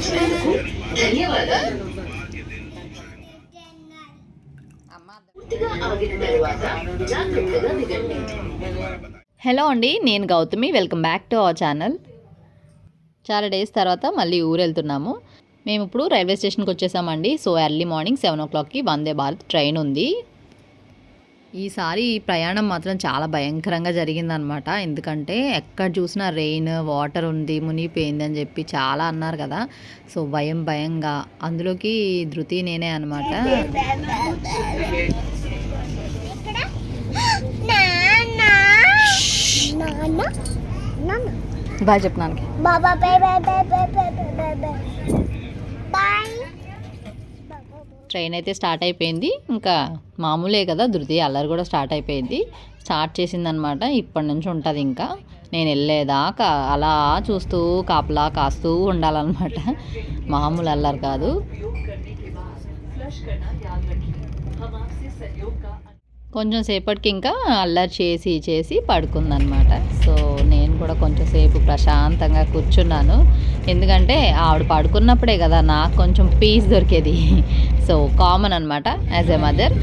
ధన్యవాదాలు పూర్తిగా ఆగిన తరువాత జాగ్రత్తగా దిగండి హలో అండి నేను Gautami. Welcome back to our channel చాలా డేస్ తర్వాత మళ్ళీ ఊరు వెళ్తున్నాము మేము ఇప్పుడు రైల్వే స్టేషన్కి వచ్చేసామండి. సో ఎర్లీ మార్నింగ్ సెవెన్ ఓ క్లాక్కి వందే భారత్ ట్రైన్ ఉంది. ఈసారి ఈ ప్రయాణం మాత్రం చాలా భయంకరంగా జరిగిందనమాట. ఎందుకంటే ఎక్కడ చూసినా రెయిన్ వాటర్ ఉంది మునిగిపోయింది అని చెప్పి చాలా అన్నారు కదా. సో భయం భయంగా. అందులోకి ధృతి నేనే అనమాట. నాన్న. నాన్న ట్రైన్ అయితే స్టార్ట్ అయిపోయింది. ఇంకా మామూలే కదా ధృతి అల్లరి కూడా స్టార్ట్ అయిపోయింది. స్టార్ట్ చేసిందనమాట. ఇప్పటి నుంచి ఉంటుంది ఇంకా. నేను వెళ్ళేదాకా అలా చూస్తూ కాపలా కాస్తూ ఉండాలన్నమాట మామూలు అల్లరి కాదు. కొంచెం సేపటికి ఇంకా అల్లరి చేసి చేసి పడుకుందనమాట సో నేను కూడా కొంచెం సేపు ప్రశాంతంగా కూర్చున్నాను. ఎందుకంటే ఆవిడ పడుకున్నప్పుడే కదా నాకు కొంచెం పీస్ దొరికేది. సో కామన్ అనమాట యాజ్ ఎ మదర్.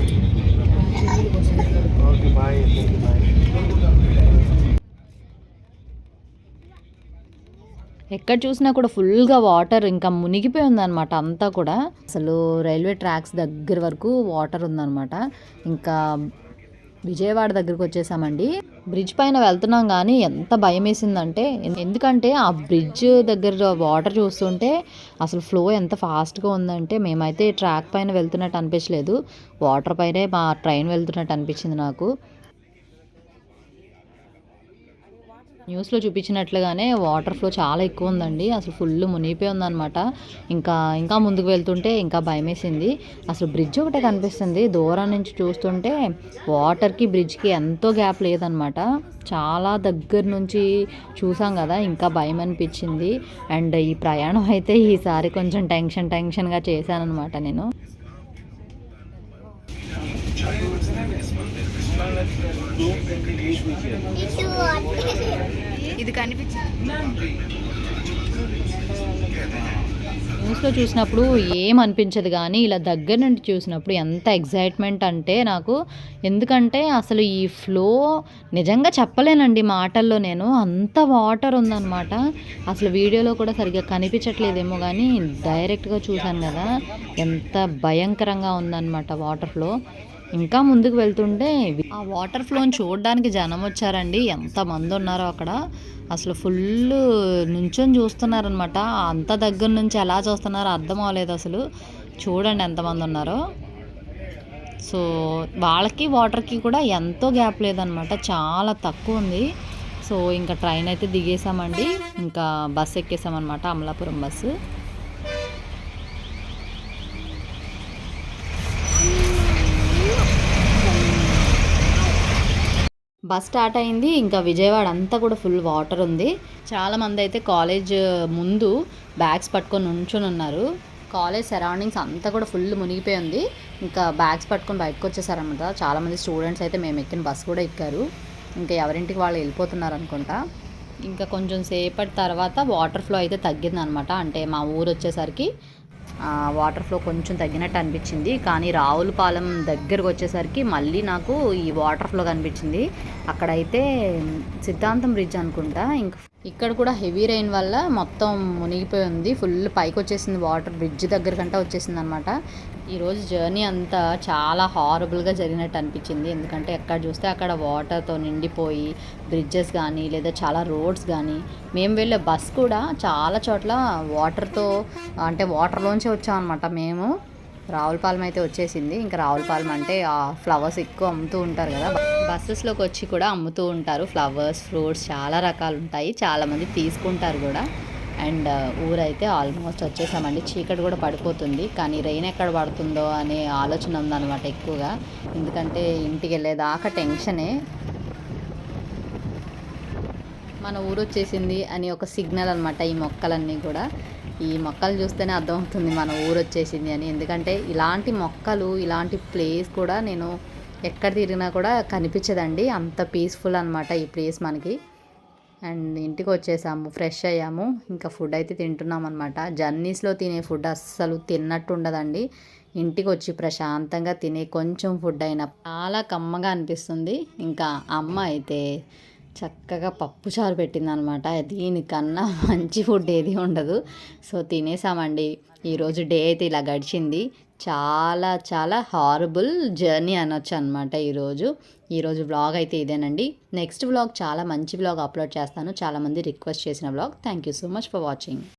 ఎక్కడ చూసినా కూడా ఫుల్గా వాటర్ ఇంకా మునిగిపోయి ఉందన్నమాట అంతా కూడా. అసలు రైల్వే ట్రాక్స్ దగ్గర వరకు వాటర్ ఉందన్నమాట. ఇంకా విజయవాడ దగ్గరికి వచ్చేసామండి. బ్రిడ్జ్ పైన వెళ్తున్నాం కానీ ఎంత భయం వేసిందంటే ఎందుకంటే ఆ బ్రిడ్జ్ దగ్గర వాటర్ చూస్తుంటే అసలు ఫ్లో ఎంత ఫాస్ట్గా ఉందంటే మేమైతే ట్రాక్ పైన వెళ్తున్నట్టు అనిపించలేదు. వాటర్ పైనే మా ట్రైన్ వెళ్తున్నట్టు అనిపించింది నాకు. న్యూస్లో చూపించినట్లుగానే వాటర్ ఫ్లో చాలా ఎక్కువ ఉందండి. అసలు ఫుల్ మునిగిపోయి ఉందన్నమాట. ఇంకా ఇంకా ముందుకు వెళ్తుంటే ఇంకా భయమేసింది. అసలు బ్రిడ్జ్ ఒకటే కనిపిస్తుంది. దూరం నుంచి చూస్తుంటే వాటర్కి బ్రిడ్జ్కి ఎంతో గ్యాప్ లేదనమాట చాలా దగ్గర నుంచి చూసాం కదా ఇంకా భయం అనిపించింది. అండ్ ఈ ప్రయాణం అయితే ఈసారి కొంచెం టెన్షన్ టెన్షన్గా చేశానమాట నేను. ఇది కనిపించింది. న్యూస్లో చూసినప్పుడు ఏం అనిపించదు కానీ ఇలా దగ్గర నుండి చూసినప్పుడు ఎంత ఎగ్జైట్మెంట్ అంటే నాకు ఎందుకంటే అసలు ఈ ఫ్లో నిజంగా చెప్పలేనండి మాటల్లో నేను. అంత వాటర్ ఉందన్నమాట. అసలు వీడియోలో కూడా సరిగ్గా కనిపించట్లేదేమో కానీ డైరెక్ట్గా చూశాను కదా. ఎంత భయంకరంగా ఉందన్నమాట వాటర్ ఫ్లో ఇంకా ముందుకు వెళ్తుంటే ఆ వాటర్ ఫ్లోని చూడడానికి జనం వచ్చారండి. ఎంత మంది ఉన్నారో అక్కడ. అసలు ఫుల్ నుంచొని చూస్తున్నారనమాట అంత దగ్గర నుంచి ఎలా చూస్తున్నారో అర్థం అవ్వలేదు అసలు. చూడండి ఎంతమంది ఉన్నారో. సో వాళ్ళకి వాటర్కి కూడా ఎంతో గ్యాప్ లేదనమాట చాలా తక్కువ ఉంది. సో ఇంకా ట్రైన్ అయితే దిగేసామండి. ఇంకా బస్సు ఎక్కేసామన్నమాట అమలాపురం బస్సు బస్ స్టార్ట్ అయింది. ఇంకా విజయవాడ అంతా కూడా ఫుల్ వాటర్ ఉంది. చాలామంది అయితే కాలేజ్ ముందు బ్యాగ్స్ పట్టుకొని నుంచొని ఉన్నారు. కాలేజ్ సరౌండింగ్స్ అంతా కూడా ఫుల్ మునిగిపోయి ఉంది. ఇంకా బ్యాగ్స్ పట్టుకొని బయటకు వచ్చేసారనమాట చాలామంది స్టూడెంట్స్ అయితే మేము ఎక్కిన బస్సు కూడా ఎక్కారు. ఇంకా ఎవరింటికి వాళ్ళు వెళ్ళిపోతున్నారు అనుకుంటా. ఇంకా కొంచెం సేపటి తర్వాత వాటర్ ఫ్లో అయితే తగ్గిందనమాట అంటే మా ఊరు వచ్చేసరికి వాటర్ ఫ్లో కొంచెం తగ్గినట్టు అనిపించింది. కానీ రావులపాలెం దగ్గరకు వచ్చేసరికి మళ్ళీ నాకు ఈ వాటర్ ఫ్లో కనిపించింది. అక్కడైతే సిద్ధాంతం బ్రిడ్జ్ అనుకుంటా ఇంకా ఇక్కడ కూడా హెవీ రెయిన్ వల్ల మొత్తం మునిగిపోయి ఉంది. ఫుల్ పైకి వచ్చేసింది వాటర్ బ్రిడ్జ్ దగ్గర కంటే వచ్చేసింది అనమాట ఈరోజు జర్నీ అంతా చాలా హారబుల్గా జరిగినట్టు అనిపించింది. ఎందుకంటే ఎక్కడ చూస్తే అక్కడ వాటర్తో నిండిపోయి బ్రిడ్జెస్ కానీ లేదా చాలా రోడ్స్ కానీ మేము వెళ్ళే బస్ కూడా చాలా చోట్ల వాటర్తో అంటే వాటర్లోంచి వచ్చాం అనమాట మేము. రావులపాలెం అయితే వచ్చేసింది. ఇంకా రావులపాలెం అంటే ఆ ఫ్లవర్స్ ఎక్కువ అమ్ముతూ ఉంటారు కదా. బస్సెస్లోకి వచ్చి కూడా అమ్ముతూ ఉంటారు. ఫ్లవర్స్ ఫ్రూట్స్ చాలా రకాలు ఉంటాయి చాలామంది తీసుకుంటారు కూడా. అండ్ ఊరైతే ఆల్మోస్ట్ వచ్చేసామండి. చీకటి కూడా పడిపోతుంది. కానీ రెయిన్ ఎక్కడ పడుతుందో అనే ఆలోచన ఉందన్నమాట ఎక్కువగా. ఎందుకంటే ఇంటికి వెళ్ళేదాకా టెన్షనే. మన ఊరు వచ్చేసింది అని ఒక సిగ్నల్ అనమాట ఈ మొక్కలన్నీ కూడా. ఈ మొక్కలు చూస్తేనే అర్థమవుతుంది మన ఊరు వచ్చేసింది అని. ఎందుకంటే ఇలాంటి మొక్కలు ఇలాంటి ప్లేస్ కూడా నేను ఎక్కడ తిరిగినా కూడా కనిపించదండి. అంత పీస్ఫుల్ అనమాట ఈ ప్లేస్ మనకి. అండ్ ఇంటికి వచ్చేసాము ఫ్రెష్ అయ్యాము. ఇంకా ఫుడ్ అయితే తింటున్నాం అనమాట జర్నీస్లో తినే ఫుడ్ అస్సలు తిన్నట్టు ఉండదండి. ఇంటికి వచ్చి ప్రశాంతంగా తినే కొంచెం ఫుడ్ అయినా చాలా కమ్మగా అనిపిస్తుంది. ఇంకా అమ్మ అయితే చక్కగా పప్పు చారు పెట్టిందనమాట. దీనికన్నా మంచి ఫుడ్ ఏది ఉండదు. సో తినేసామండి. ఈరోజు డే అయితే ఇలా గడిచింది. చాలా చాలా హారబుల్ జర్నీ అనొచ్చు అనమాట ఈరోజు. ఈరోజు వ్లాగ్ అయితే ఇదేనండి. నెక్స్ట్ వ్లాగ్ చాలా మంచి వ్లాగ్ అప్లోడ్ చేస్తాను. చాలామంది రిక్వెస్ట్ చేసిన vlog thank you so much for watching